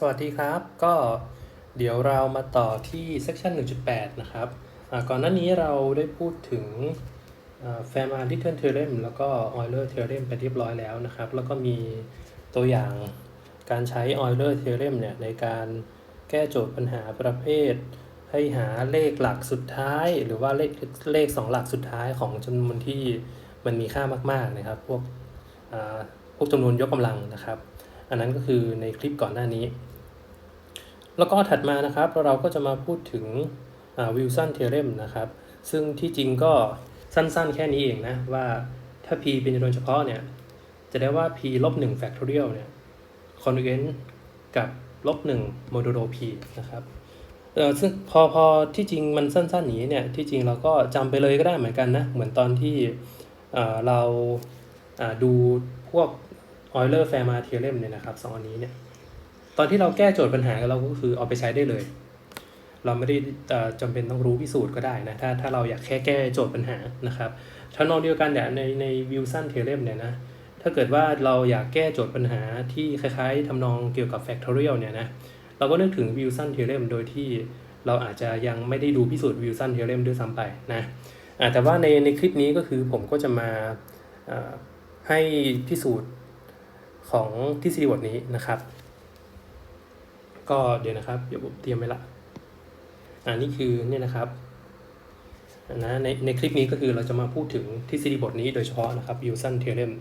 สวัสดีครับ ก็เดี๋ยวเรามาต่อที่ section 1.8 นะครับก่อนหน้านี้เราได้พูดถึงแฟร์ดิเทนเทเลมแล้วก็ออยเลอร์เทเลมไปเรียบร้อยแล้วนะครับ แล้วก็มีตัวอย่างการใช้ออยเลอร์เทเลมเนี่ยในการแก้โจทย์ปัญหาประเภท ให้หาเลขหลักสุดท้าย หรือว่าเลขเลข2หลักสุดท้ายของจำนวนที่มันมีค่ามากๆนะครับ พวกพวกจำนวนยกกำลังนะครับ อันนั้นก็คือในคลิปก่อนหน้านี้ แล้วก็ถัดมานะครับเราก็จะมาพูดถึงวิลสันเทเลมนะครับ ซึ่งที่จริงก็สั้นๆ แค่นี้เองนะ ว่าถ้า p เป็นจำนวนเฉพาะเนี่ย จะได้ว่า p ลบ1 factorial เนี่ย congruent กับลบ1 modulo p นะครับเออซึ่งพอพอที่จริงมันสั้นๆอย่างนี้เนี่ยที่จริงเราก็จำไปเลยก็ได้เหมือนกันนะ เหมือนตอนที่เราดูพวก อ่อเราอ่าดูพวก Euler Fermat Theorem เนี่ยนะครับสองอันนี้เนี่ยตอนที่เราแก้โจทย์ปัญหาเราก็คือเอาไปใช้ได้เลย เราไม่ได้จำเป็นต้องรู้พิสูจน์ก็ได้นะถ้าถ้าเราอยากแค่แก้โจทย์ปัญหานะครับถ้านองเดียวกันเนี่ยในในวิลสันเทเลมเนี่ยนะถ้าเกิดว่าเราอยากแก้โจทย์ปัญหาที่คล้ายๆทำนองเกี่ยวกับ factorial เนี่ยนะเราก็นึกถึงวิลสันเทเลมโดยที่เราอาจจะยังไม่ได้ดูพิสูจน์วิลสันเทเลมด้วยซ้ำไปนะแต่ว่าในในคลิปนี้ก็คือผมก็จะมาให้พิสูจน์ ของทฤษฎีบทนี้นะครับ ก็เดี๋ยวนะครับเดี๋ยวผมเตรียมไว้ละอ่านี่คือเนี่ยนะครับนะในในคลิปนี้ก็คือเราจะมาพูดถึงทฤษฎีบทนี้โดยเฉพาะนะครับ Wilson Theorem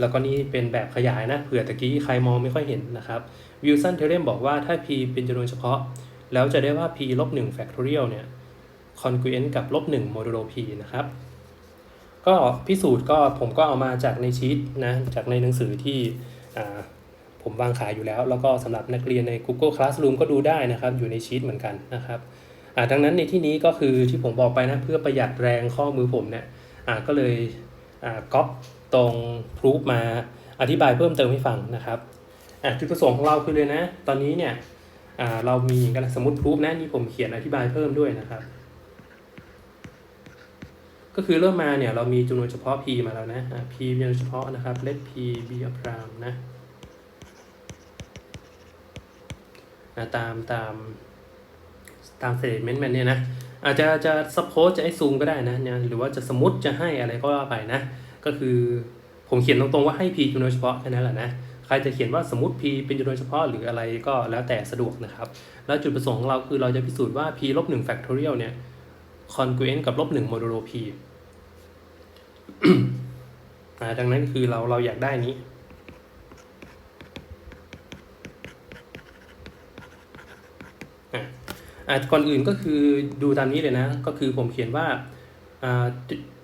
แล้วก็นี่เป็นแบบขยายนะเผื่อตะกี้ใครมองไม่ค่อยเห็นนะครับ Wilson Theorem บอกว่าถ้า p เป็นจำนวนเฉพาะ แล้วจะได้ว่า p ลบ1 factorial เนี่ย congruent กับลบ1 modulo p นะครับ ก็พิสูจน์ก็ผมก็เอามาจากในชีตนะจากในหนังสือที่ ผมวางขายอยู่แล้ว แล้วก็สำหรับนักเรียนใน Google Classroom ก็ดูได้นะครับ อยู่ในชีตเหมือนกันนะครับดังนั้นในที่นี้ก็คือที่ผมบอกไปนะเพื่อประหยัดแรงข้อมือผมเนี่ยก็เลยก๊อปตรงพรูฟมาอธิบายเพิ่มเติมให้ฟังนะครับจุดประสงค์ของเราคือเลยนะ ตอนนี้เนี่ยเรามีกันสมมติพรูฟนะนี่ผมเขียนอธิบายเพิ่มด้วยนะครับ ก็คือเริ่มมาเนี่ยเรามีจำนวนเฉพาะ p มาแล้วนะ p เป็นจำนวนเฉพาะนะครับ let p be a prime นะนะตามตามตามเ t เมนต์มันเนี่ยนะอาจจะจะซับโพสจะให้ซูมก็ได้นะเนี่ยหรือว่าจะสมมติจะให้อะไรก็ว่าไปนะ ก็คือผมเขียนตรงๆว่าให้ p จำนวนเฉพาะแค่นั้นแหละนะใครจะเขียนว่าสมมติ p เป็นจำนวนเฉพาะหรืออะไรก็แล้วแต่สะดวกนะครับ แล้วจุดประสงค์ของเราคือเราจะพิสูจน์ว่า p ลบ1 factorial เนี่ย congruent กับลบ1 modulo p อ่าดังนั้นคือเราเราอยากได้นี้อ่าก่อนอื่นก็คือดูตามนี้เลยนะ ก็คือผมเขียนว่าอ่า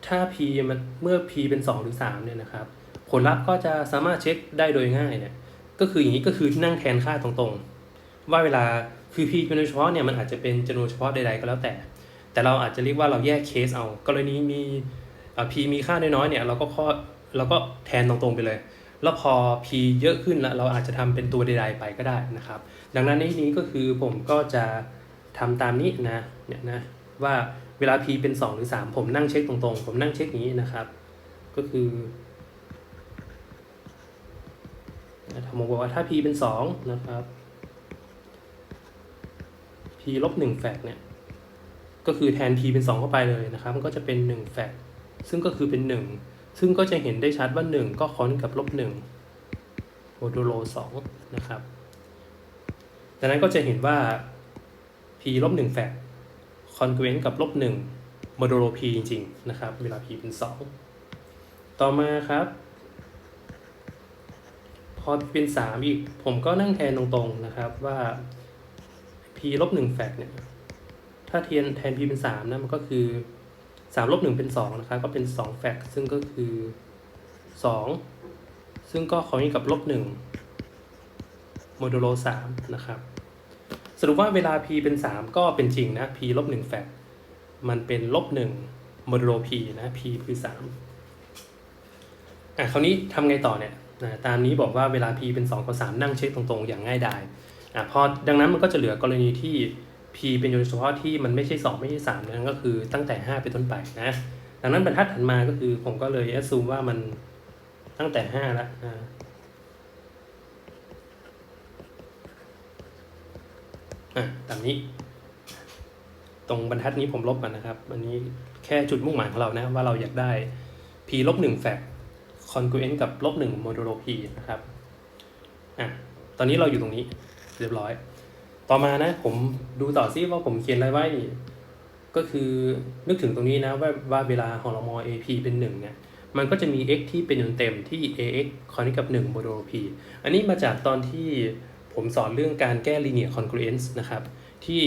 ถ้า p มันเมื่อ p เป็น 2 หรือ 3 เนี่ยนะครับ ผลลัพธ์ก็จะสามารถเช็คได้โดยง่ายเนี่ย ก็คืออย่างนี้ก็คือนั่งแทนค่าตรงๆ ว่าเวลาคือ p เป็นเฉพาะเนี่ยมันอาจจะเป็นจำนวนเฉพาะใดๆก็แล้วแต่ แต่เราอาจจะเรียกว่าเราแยกเคสเอา กรณีมีอ่า p มีค่าน้อยๆเนี่ยเราก็ข้อเราก็แทนตรงๆไปเลย แล้วพอ p เยอะขึ้นแล้วเราอาจจะทำเป็นตัวใดๆไปก็ได้นะครับ ดังนั้นในนี้ก็คือผมก็จะทำตามนี้นะเนี่ยนะว่าเวลา p เป็น 2 หรือ 3 ผมนั่งเช็คตรงๆ ผมนั่งเช็คนี้นะครับ ก็คือผมบอกว่าถ้า p เป็น 2 นะครับ p ลบ1แฟกเนี่ย ก็คือแทน p เป็น 2 เข้าไปเลยนะครับ มันก็จะเป็น 1 แฟกซึ่งก็คือเป็น 1 ซึ่งก็จะเห็นได้ชัดว่า 1 ก็ค้อนกับลบ1โมดูโล2นะครับดังนั้นก็จะเห็นว่า p ลบ1แฟกคอนเกวนกับลบ1โมดูโล p จริง ๆ นะครับ เวลา p เป็น 2 ต่อมาครับ พอเป็น 3 อีก ผมก็นั่งแทนตรงๆนะครับว่า p ลบ1แฟกเนี่ย ถ้าเทียนแทน p เป็น3นะมันก็คือ3ลบ1เป็น2นะครับก็เป็น2แฟกซึ่งก็คือ 2 ซึ่งก็คอยกับลบ1โมดูโล3นะครับสรุปว่าเวลา p เป็น 3 ก็เป็นจริงนะ p ลบ1แฟกมันเป็นลบ1โมดูโล p นะ p คือ 3 อะคราวนี้ทำไงต่อเนี่ยนะตามนี้บอกว่าเวลา p เป็น2กับ3นั่งเช็คตรงๆ อย่างง่ายดายอะพอดังนั้นมันก็จะเหลือกรณีที่ p เป็นโดยเฉพาะที่มันไม่ใช่ 2 ไม่ใช่3นั่นก็คือตั้งแต่ 5 เป็นต้นไปนะดังนั้นบรรทัดถัดมาก็คือผมก็เลยแอดซูมว่ามันตั้งแต่ 5 แล้วนะอะตามนี้ ตรงบรรทัดนี้ผมลบก่อนนะครับ อันนี้แค่จุดมุ่งหมายของเรานะ ว่าเราอยากได้ p ลบหนึ่งแฟก congruent กับลบหนึ่งโมดูโล p นะครับอะตอนนี้เราอยู่ตรงนี้เรียบร้อย ต่อมานะ ผมดูต่อซิว่าผมเขียนอะไรไว้ ก็คือนึกถึงตรงนี้นะว่าว่าเวลาของเรามอ AP เป็นหนึ่งเนี่ยมันก็จะมี x ที่เป็นจำนวนเต็มที่ ax คอนกับ1โมดูโล p อันนี้มาจากตอนที่ผมสอนเรื่องการแก้ linear congruence นะครับ ที่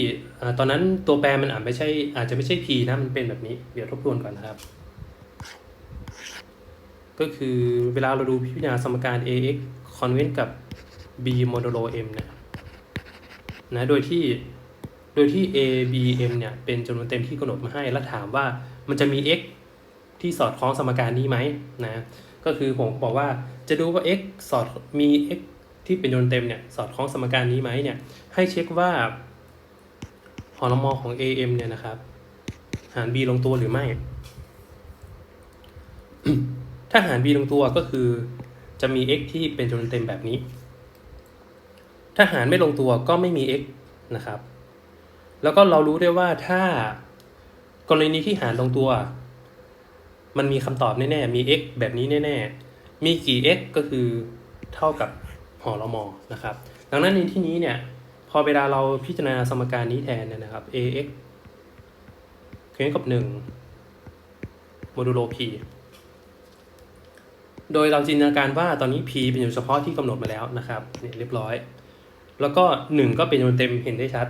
ตอนนั้นตัวแปรมันอาจไม่ใช่อาจจะไม่ใช่ p นะ มันเป็นแบบนี้ เดี๋ยวทบทวนก่อนนะครับ ก็คือเวลาเราดูพิจารณาสมการ ax convex กับ b modulo m เนี่ย นะโดยที่โดยที่ a b m เนี่ยเป็นจำนวนเต็มที่กำหนดมาให้ แล้วถามว่ามันจะมี x ที่สอดคล้องสมการนี้ไหมนะก็คือผมบอกว่าจะดูว่า x สอดมี x ที่เป็นจำนวนเต็มเนี่ยสอดคล้องสมการนี้ไหมเนี่ยให้เช็คว่าหอลมอของ am เนี่ยนะครับ หาร b ลงตัวหรือไม่ ถ้าหาร b ลงตัวก็คือจะมี x ที่เป็นจำนวนเต็มแบบนี้ ถ้าหารไม่ลงตัวก็ไม่มี x นะครับ แล้วก็เรารู้ได้ว่าถ้ากรณีที่หารลงตัว มันมีคำตอบแน่ๆ มี x แบบนี้แน่ๆ มีกี่ x ก็คือเท่ากับหอละมอนะครับ ดังนั้นในที่นี้เนี่ย พอเวลาเราพิจารณาสมการนี้แทนเนี่ยนะครับ ax เขียนกับ1โมดูโล p โดยเราจินตนาการว่าตอนนี้ p เป็นอยู่เฉพาะที่กำหนดมาแล้วนะครับเนี่ยเรียบร้อย แล้วก็1ก็เป็นจำนวนเต็มเห็นได้ชัด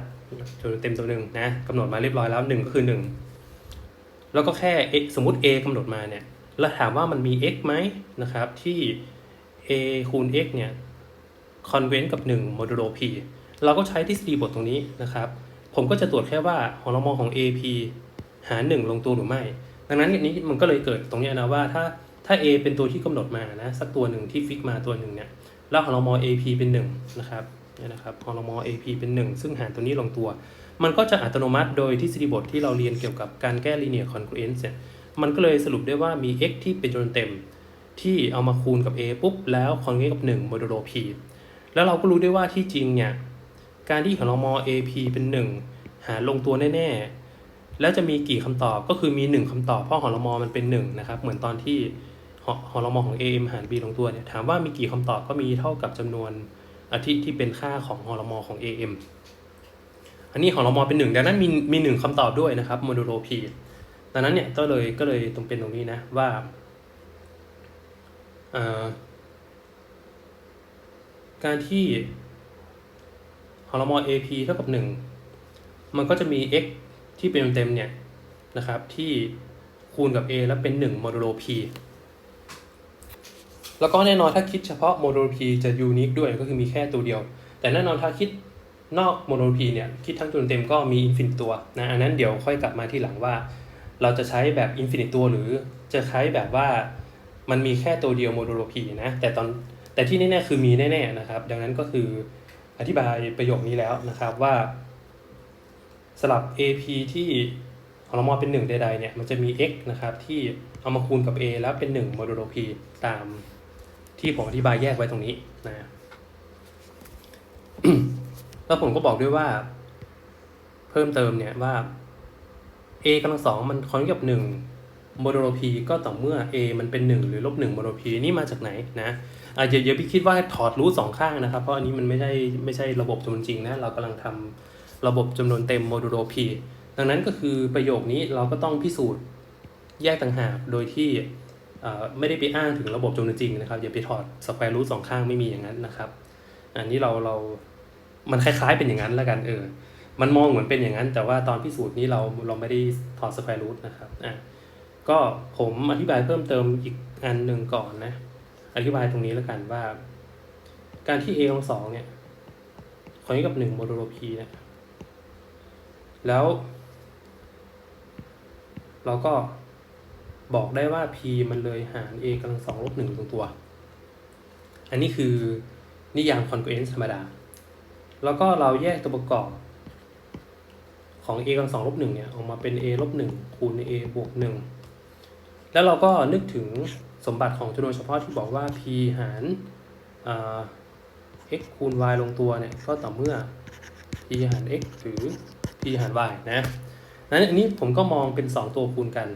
จำนวนเต็มตัวหนึ่งนะกำหนดมาเรียบร้อยแล้ว1ก็คือ1แล้วก็แค่ x สมมติ a กำหนดมาเนี่ยแล้วถามว่ามันมี x ไหมนะครับ ที่ a คูณ x เนี่ย convent กับ1โมดูโล p เราก็ใช้ทฤษฎีบทตรงนี้นะครับ ผมก็จะตรวจแค่ว่าหอลมอของ ap หาร 1 ลงตัวหรือไม่ ดังนั้นนนี้มันก็เลยเกิดตรงนี้นะว่าถ้าถ้า a เป็นตัวที่กำหนดมานะสักตัวหนึ่งที่ฟิกมาตัวหนึ่งเนี่ยแล้วหอลมอ ap เป็น1นะครับ เนี่ยนะครับหอลมอ ap เป็น 1 ซึ่งหารตัวนี้ลงตัว มันก็จะอัตโนมัติโดยทฤษฎีบทที่เราเรียนเกี่ยวกับการแก้ linear congruence เนี่ยมันก็เลยสรุปได้ว่ามี x ที่เป็นจำนวนเต็ม ที่เอามาคูณกับ a ปุ๊บแล้ว congruent กับ1โมดูโล p แล้วเราก็รู้ได้ว่าที่จริงเนี่ยการที่หอลมอ ap เป็น 1 หารลงตัวแน่ๆ แล้วจะมีกี่คำตอบก็คือมี 1คำตอบเพราะหอลมอมันเป็น 1 นะครับ เหมือนตอนที่หอหอลมอของ am หาร b ลงตัวเนี่ยถามว่ามีกี่คำตอบก็มีเท่ากับจำนวน อาทิที่เป็นค่าของหอลมอของ am อันนี้หอลมอเป็นหนึ่งดังนั้นมีมีหนึ่งคำตอบด้วยนะครับโมดูโล p ดังนั้นเนี่ยก็เลยก็เลยตรงเป็นตรงนี้นะว่าการที่หอลมอ ap เท่ากับ 1 มันก็จะมี x ที่เป็นเต็มเนี่ยนะครับที่คูณกับ a แล้วเป็น1โมดูโล p แล้วก็แน่นอนถ้าคิดเฉพาะโมดูโล p จะยูนิคด้วยก็คือมีแค่ตัวเดียว แต่แน่นอนถ้าคิดนอกโมดูโล p เนี่ยคิดทั้งตัวเต็มก็มีอินฟินิตตัวนะอันนั้นเดี๋ยวค่อยกลับมาที่หลังว่า เราจะใช้แบบอินฟินิตตัวหรือจะใช้แบบว่ามันมีแค่ตัวเดียวโมดูโล p นะแต่ตอนแต่ที่แน่ๆคือมีแน่ๆนะครับ ดังนั้นก็คืออธิบายประโยคนี้แล้วนะครับว่าสลับ AP ที่ของเรามอเป็น 1 ใดๆเนี่ยมันจะมี x นะครับที่เอามาคูณกับ a แล้วเป็น1โมดูโล p ตาม ที่ผมอธิบายแยกไว้ตรงนี้นะแล้วผมก็บอกด้วยว่า เพิ่มเติมเนี่ยว่า a กำลังสองมันคอนกับ1โมดูโล p ก็ต่อเมื่อ a มันเป็น 1 หรือลบ1โมดูโล p นี่มาจากไหนนะอะอย่าอย่าไปคิดว่าถอดรูทสองข้างนะครับ เพราะอันนี้มันไม่ใช่ไม่ใช่ระบบจำนวนจริงนะ เรากำลังทำระบบจำนวนเต็มโมดูโล p ดังนั้นก็คือประโยคนี้เราก็ต้องพิสูจน์แยกต่างหากโดยที่ ไม่ได้ไปอ้างถึงระบบจำนวนจริงนะครับอย่าไปถอดสแควร์รูทสองข้างไม่มีอย่างนั้นนะครับ อันนี้เราเรามันคล้ายๆเป็นอย่างนั้นแล้วกันเออ มันมองเหมือนเป็นอย่างนั้น แต่ว่าตอนพิสูจน์นี้เราเราไม่ได้ถอดสแควร์รูทนะครับอะก็ผมอธิบายเพิ่มเติมอีกอันหนึ่งก่อนนะ อธิบายตรงนี้แล้วกันว่า การที่ a ของสองเนี่ยคอนกับหนึ่งโมดูโล p เนี่ยแล้ว เราก็ บอกได้ว่า p มันเลยหาร a กำลังสองลบหนึ่งตรงตัว อันนี้คือนิยาม congruence ธรรมดา แล้วก็เราแยกตัวประกอบของ a กำลังสองลบหนึ่งเนี่ย ออกมาเป็น a ลบหนึ่งคูณ a บวกหนึ่งแล้วเราก็นึกถึงสมบัติของจำนวนเฉพาะที่บอกว่า p หาร x คูณ y ลงตัวเนี่ย ก็ต่อเมื่อ p หาร x หรือ p หาร y นะนั้นอันนี้ผมก็มองเป็น 2 ตัวคูณกัน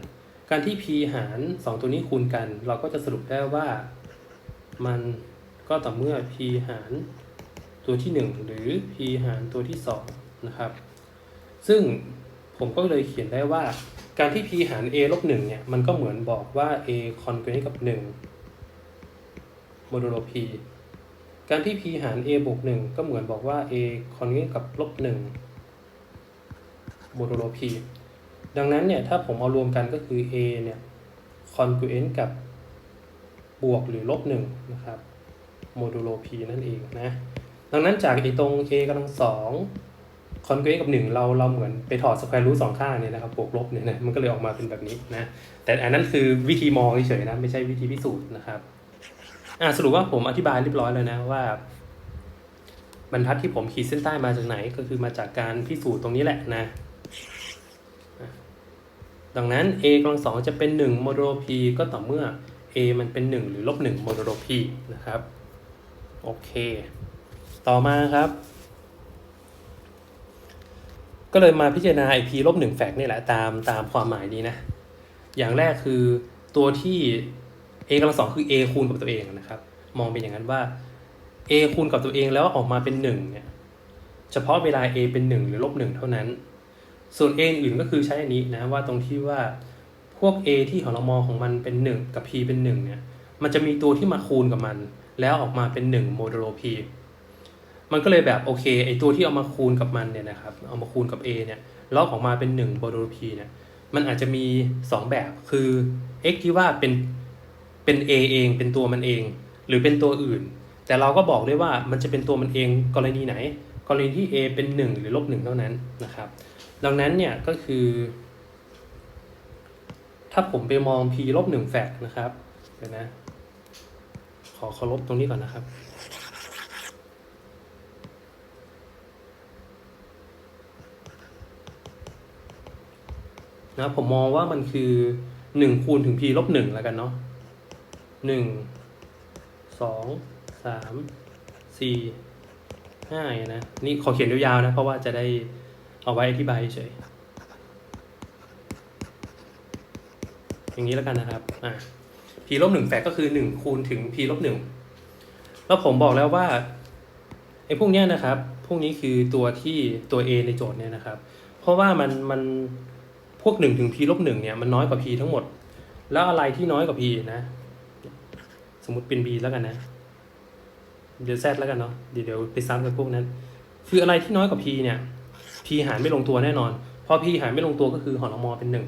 การที่ p หาร 2 ตัวนี้คูณกัน เราก็จะสรุปได้ว่ามันก็ต่อเมื่อ p หารตัวที่ 1 หรือ p หารตัวที่ 2 นะครับ ซึ่งผมก็เลยเขียนได้ว่า การที่ p หาร a ลบ1เนี่ย มันก็เหมือนบอกว่า a congruent กับ 1 โมดูโล p การที่ p หาร a บวก 1 ก็เหมือนบอกว่า a congruent กับลบ1โมดูโล p ดังนั้นเนี่ยถ้าผมเอารวมกันก็คือ a เนี่ย congruent กับบวกหรือลบ1นะครับโมดูโล p นั่นเองนะ ดังนั้นจากไอ้ตรง a กำลังสองคอนเกรกับ 1 เราเราเหมือนไปถอดสแควร์รูทสองข้างเนี่ยนะครับบวกลบเนี่ยนะมันก็เลยออกมาเป็นแบบนี้นะ แต่อันนั้นคือวิธีมองเฉยๆนะไม่ใช่วิธีพิสูจน์นะครับอ่าสรุปว่าผมอธิบายเรียบร้อยแล้วนะว่า บรรทัดที่ผมขีดเส้นใต้มาจากไหนก็คือมาจากการพิสูจน์ตรงนี้แหละนะ ดังนั้น a กำลังสองจะเป็น1โมดูล p ก็ต่อเมื่อ a มันเป็น 1 หรือลบ1โมดูล p นะครับโอเค ต่อมาครับ ก็เลยมาพิจารณา p ลบ1แฟกนี่แหละตามตามความหมายนี้นะ อย่างแรกคือตัวที่ a กำลังสองคือ a คูณกับตัวเองนะครับ มองเป็นอย่างนั้นว่า a คูณกับตัวเองแล้วออกมาเป็น1เนี่ยเฉพาะเวลา a เป็น 1 หรือลบ1เท่านั้น ส่วน a อื่นก็คือใช้อันนี้นะว่าตรงที่ว่าพวก a ที่ของเรามองของมันเป็น 1 กับ p เป็น 1 เนี่ยมันจะมีตัวที่มาคูณกับมัน แล้วออกมาเป็น1โมดูโล p มันก็เลยแบบโอเคไอตัวที่เอามาคูณกับมันเนี่ยนะครับเอามาคูณกับ a เนี่ยแล้วออกมาเป็น1โมดูโล p เนี่ยมันอาจจะมี 2 แบบคือ x ที่ว่าเป็นเป็น a เองเป็นตัวมันเอง หรือเป็นตัวอื่น แต่เราก็บอกได้ว่ามันจะเป็นตัวมันเองกรณีไหน กรณีที่ a เป็น 1 หรือลบ1เท่านั้นนะครับ ดังนั้นเนี่ยก็คือ ถ้าผมไปมอง p ลบ1แฟกนะครับเดี๋ยวนะ ขอเคารพตรงนี้ก่อนนะครับนะผมมองว่ามันคือ1คูณถึง p ลบ1แล้วกันเนาะ1 2 3 4 5นะ นี่ขอเขียนยาวๆนะ เพราะว่าจะได้ เอาไว้อธิบายเฉยอย่างนี้แล้วกันนะครับอ่า p ลบ1แฟกก็คือ1คูณถึง p ลบ1แล้วผมบอกแล้วว่าไอ้พวกเนี้ยนะครับ พวกนี้คือตัวที่ตัว a ในโจทย์เนี่ยนะครับ เพราะว่ามันมันพวก1ถึง p ลบ1เนี่ยมันน้อยกว่า p ทั้งหมด แล้วอะไรที่น้อยกว่า p นะ สมมติเป็น b แล้วกันนะ เดี๋ยว z แล้วกันเนาะเดี๋ยวเดี๋ยวไปซ้ำกับพวกนั้น คืออะไรที่น้อยกว่า p เนี่ย p หารไม่ลงตัวแน่นอนพอ p หารไม่ลงตัวก็คือหอรมอเป็นหนึ่ง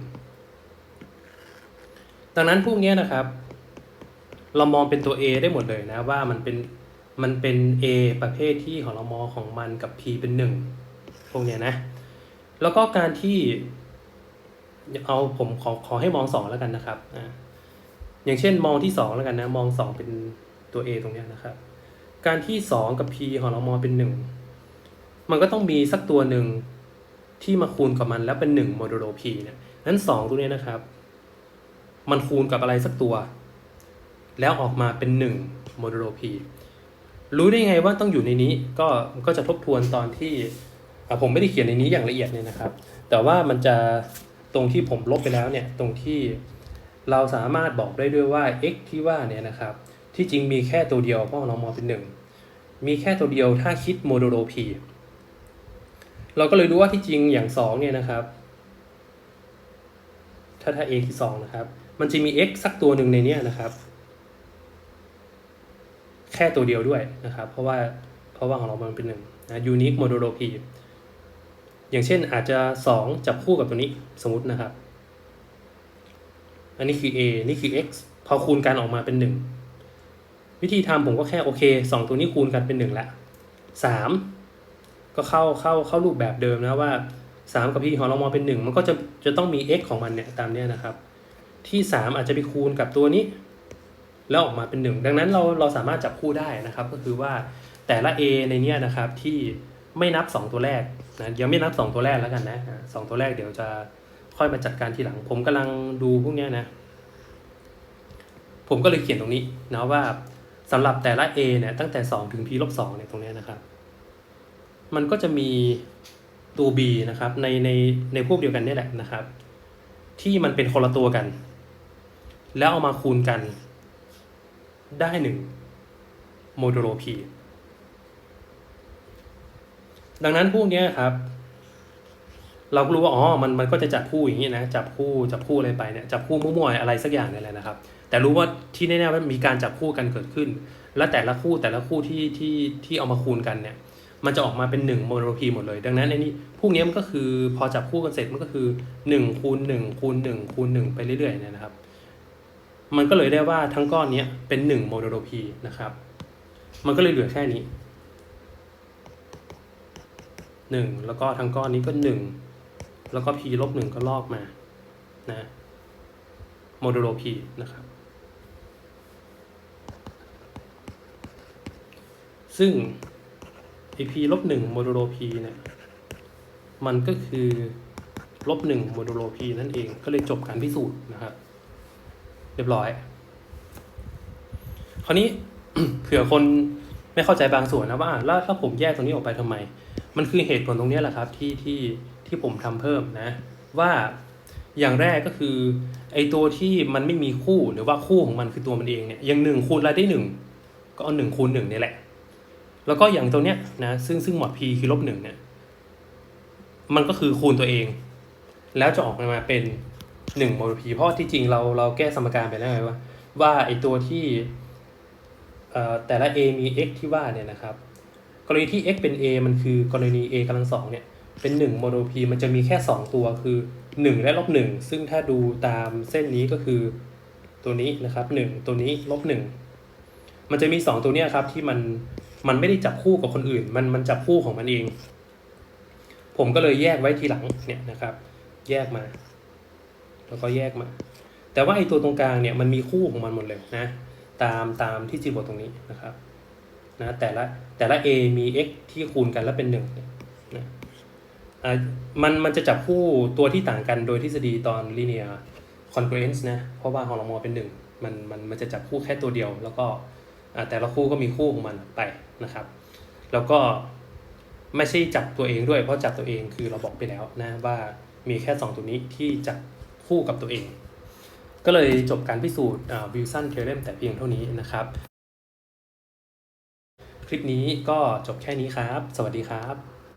ดังนั้นพวกเนี้ยนะครับ เรามองเป็นตัว a ได้หมดเลยนะว่ามันเป็นมันเป็น a ประเภทที่หอรมอของมันกับ p เป็นหนึ่งพวกเนี้ยนะ แล้วก็การที่เอาผมขอขอให้มองสองแล้วกันนะครับอ่าอย่างเช่นมองที่สองแล้วกันนะมองสองเป็นตัว a ตรงเนี้ยนะครับ การที่สองกับ p หอรมอเป็นหนึ่ง มันก็ต้องมีสักตัวหนึ่งที่มาคูณกับมันแล้วเป็นหนึ่งโมดูโล p เนี่ยนั้นสองตัวเนี้ยนะครับ มันคูณกับอะไรสักตัว แล้วออกมาเป็นหนึ่งโมดูโล p รู้ได้ไงว่าต้องอยู่ในนี้ก็ก็จะทบทวนตอนที่ผมไม่ได้เขียนในนี้อย่างละเอียดเนี่ยนะครับ แต่ว่ามันจะตรงที่ผมลบไปแล้วเนี่ยตรงที่เราสามารถบอกได้ด้วยว่า x ที่ว่าเนี่ยนะครับ ที่จริงมีแค่ตัวเดียวเพราะเรามองเป็นหนึ่งมีแค่ตัวเดียวถ้าคิดโมดูโล p เราก็เลยรู้ว่าที่จริงอย่างสองเนี่ยนะครับ ถ้าถ้า a คือสองนะครับ มันจะมี x สักตัวหนึ่งในนี้นะครับ แค่ตัวเดียวด้วยนะครับ เพราะว่าเพราะว่าของเรามันเป็นหนึ่งนะ unique modulo p อย่างเช่นอาจจะสองจับคู่กับตัวนี้สมมตินะครับ อันนี้คือ a นี่คือ x พอคูณกันออกมาเป็นหนึ่งวิธีทำผมก็แค่โอเคสองตัวนี้คูณกันเป็นหนึ่งละสาม ก็เข้าเข้าเข้ารูปแบบเดิมนะว่าสามกับ p ของเรามอเป็นหนึ่งมันก็จะจะต้องมี x ของมันเนี่ยตามเนี้ยนะครับ ที่สามอาจจะไปคูณกับตัวนี้ แล้วออกมาเป็นหนึ่งดังนั้นเราเราสามารถจับคู่ได้นะครับ ก็คือว่าแต่ละ a ในเนี้ยนะครับที่ไม่นับสองตัวแรกนะยังไม่นับสองตัวแรกแล้วกันนะสองตัวแรกเดี๋ยวจะค่อยมาจัดการทีหลัง ผมกำลังดูพวกเนี้ยนะ ผมก็เลยเขียนตรงนี้นะว่าสำหรับแต่ละ a เนี่ยตั้งแต่ 2 ถึง p ลบ2เนี่ยตรงเนี้ยนะครับ มันก็จะมีตัว b นะครับในในในพวกเดียวกันนี่แหละนะครับ ที่มันเป็นคนละตัวกัน แล้วเอามาคูณกันได้หนึ่งโมดูโล p ดังนั้นพวกนี้ครับ เราก็รู้ว่าอ๋อมันมันก็จะจับคู่อย่างนี้นะจับคู่จับคู่อะไรไปเนี่ยจับคู่มั่วๆอะไรสักอย่างนี่แหละนะครับ แต่รู้ว่าที่แน่ๆว่ามีการจับคู่กันเกิดขึ้น และแต่ละคู่แต่ละคู่ที่ที่ที่เอามาคูณกันเนี่ย มันจะออกมาเป็น1โมโนพีหมดเลย ดังนั้นในนี้พวกนี้มันก็คือพอจับคู่กันเสร็จมันก็คือ1คูณ1คูณ1คูณ1ไปเรื่อยๆเนี่ยนะครับ มันก็เลยได้ว่าทั้งก้อนนี้เป็น1โมโนพีนะครับ มันก็เลยเหลือแค่นี้ 1 แล้วก็ทั้งก้อนนี้ก็ 1 แล้วก็ p ลบ1ก็ลอกมานะโมดูโล p นะครับซึ่ง ap ลบ1โมดูโล p เนี่ย มันก็คือลบ1โมดูโล p นั่นเอง ก็เลยจบการพิสูจน์นะครับ เรียบร้อย คราวนี้เผื่อคนไม่เข้าใจบางส่วนนะว่าแล้วถ้าผมแยกตรงนี้ออกไปทำไม มันคือเหตุผลตรงนี้แหละครับที่ที่ที่ผมทำเพิ่มนะ ว่าอย่างแรกก็คือไอตัวที่มันไม่มีคู่หรือว่าคู่ของมันคือตัวมันเองเนี่ยอย่างหนึ่งคูณอะไรได้หนึ่งก็เอาหนึ่งคูณหนึ่งนี่แหละ แล้วก็อย่างตัวเนี้ยนะซึ่งซึ่งหมวด p คือลบหนึ่งเนี่ยมันก็คือคูณตัวเอง แล้วจะออกมาเป็นหนึ่งโมล p เพราะที่จริงเราเราแก้สมการไปแล้วไงว่า ว่าไอตัวที่เอ่อแต่ละ a มี x ที่ว่าเนี่ยนะครับ กรณีที่ x เป็น a มันคือกรณี a กำลังสองเนี่ยเป็น1โมโน p มันจะมีแค่ 2 ตัวคือ 1 และลบ1ซึ่งถ้าดูตามเส้นนี้ก็คือตัวนี้นะครับ 1 ตัวนี้ลบ1มันจะมี 2 ตัวเนี้ยครับที่มัน มันไม่ได้จับคู่กับคนอื่น มันมันจับคู่ของมันเอง ผมก็เลยแยกไว้ทีหลังเนี่ยนะครับ แยกมา แล้วก็แยกมา แต่ว่าไอ้ตัวตรงกลางเนี่ยมันมีคู่ของมันหมดเลยนะ ตามตามที่จีบทตรงนี้นะครับนะแต่ละแต่ละ a มี x ที่คูณกันแล้วเป็นหนึ่งนะอ่ามันมันจะจับคู่ตัวที่ต่างกันโดยทฤษฎีตอน linear congruence นะ เพราะว่าของเรามอเป็นหนึ่งมันมันมันจะจับคู่แค่ตัวเดียวแล้วก็ แต่ละคู่ก็มีคู่ของมันไปนะครับ แล้วก็ไม่ใช่จับตัวเองด้วย เพราะจับตัวเองคือเราบอกไปแล้วนะว่ามีแค่ 2 ตัวนี้ที่จับคู่กับตัวเอง ก็เลยจบการพิสูจน์วิลสันเทเลมแต่เพียงเท่านี้นะครับ คลิปนี้ก็จบแค่นี้ครับ สวัสดีครับ